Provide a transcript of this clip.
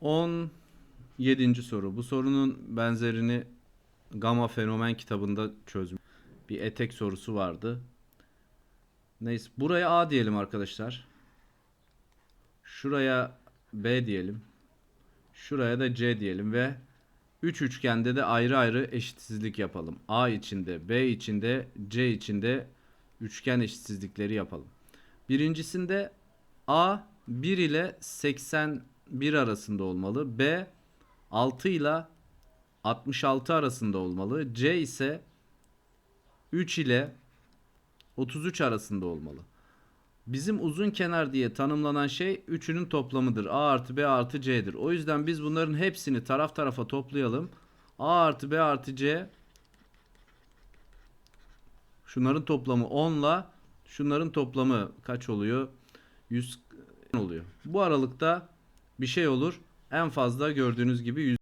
17. soru. Bu sorunun benzerini Gamma Fenomen kitabında çözmüş. Bir etek sorusu vardı. Neyse buraya A diyelim arkadaşlar. Şuraya B diyelim. Şuraya da C diyelim ve 3 üçgende de ayrı ayrı eşitsizlik yapalım. A içinde, B içinde, C içinde üçgen eşitsizlikleri yapalım. Birincisinde A 1 ile 81 arasında olmalı. B 6 ile 66 arasında olmalı. C ise 3 ile 33 arasında olmalı. Bizim uzun kenar diye tanımlanan şey üçünün toplamıdır. A artı B artı C'dir. O yüzden biz bunların hepsini taraf tarafa toplayalım. A artı B artı C şunların toplamı 10 ile şunların toplamı kaç oluyor? 100 oluyor. Bu aralıkta bir şey olur. En fazla gördüğünüz gibi 100